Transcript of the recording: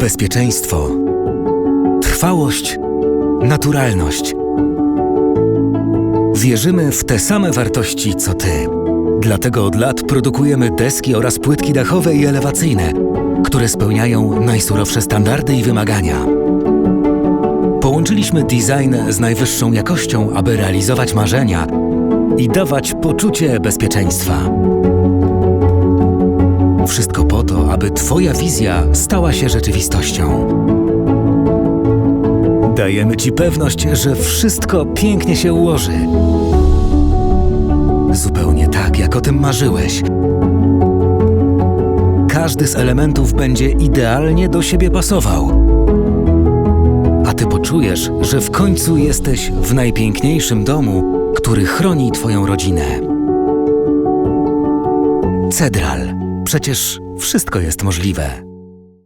Bezpieczeństwo, trwałość, naturalność. Wierzymy w te same wartości co ty. Dlatego od lat produkujemy deski oraz płytki dachowe i elewacyjne, które spełniają najsurowsze standardy i wymagania. Połączyliśmy design z najwyższą jakością, aby realizować marzenia i dawać poczucie bezpieczeństwa. Po to, aby Twoja wizja stała się rzeczywistością. Dajemy Ci pewność, że wszystko pięknie się ułoży. Zupełnie tak, jak o tym marzyłeś. Każdy z elementów będzie idealnie do siebie pasował. A Ty poczujesz, że w końcu jesteś w najpiękniejszym domu, który chroni Twoją rodzinę. Cedral. Przecież wszystko jest możliwe.